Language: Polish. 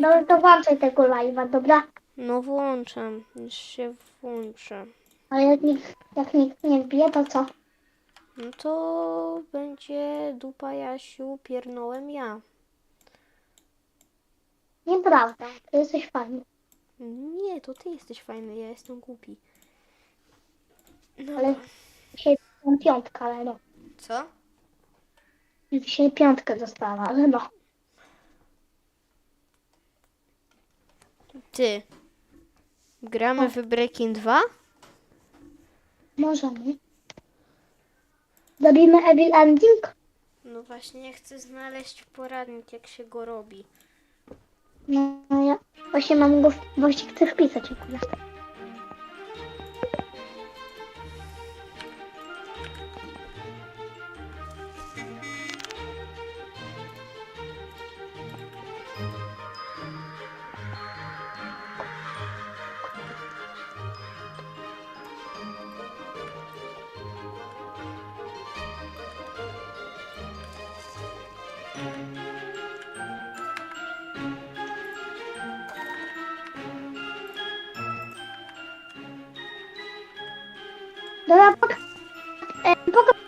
No to włączaj tego live'a, dobra? No włączam, już się włączę. Ale jak nikt, jak nikt nie wbije, to co? No to będzie dupa Jasiu, piernąłem ja. Nieprawda, ty jesteś fajny. Nie, to ty jesteś fajny, ja jestem głupi. No, Ale dzisiaj mam piątkę, ale no. co? Dzisiaj piątkę dostała, ale no. Ty. Gramy w Breaking 2? Możemy. Robimy Evil Ending? No właśnie, chcę znaleźć poradnik, jak się go robi. No ja właśnie mam go, w- właśnie chcę wpisać akurat. Dobra, pok- e,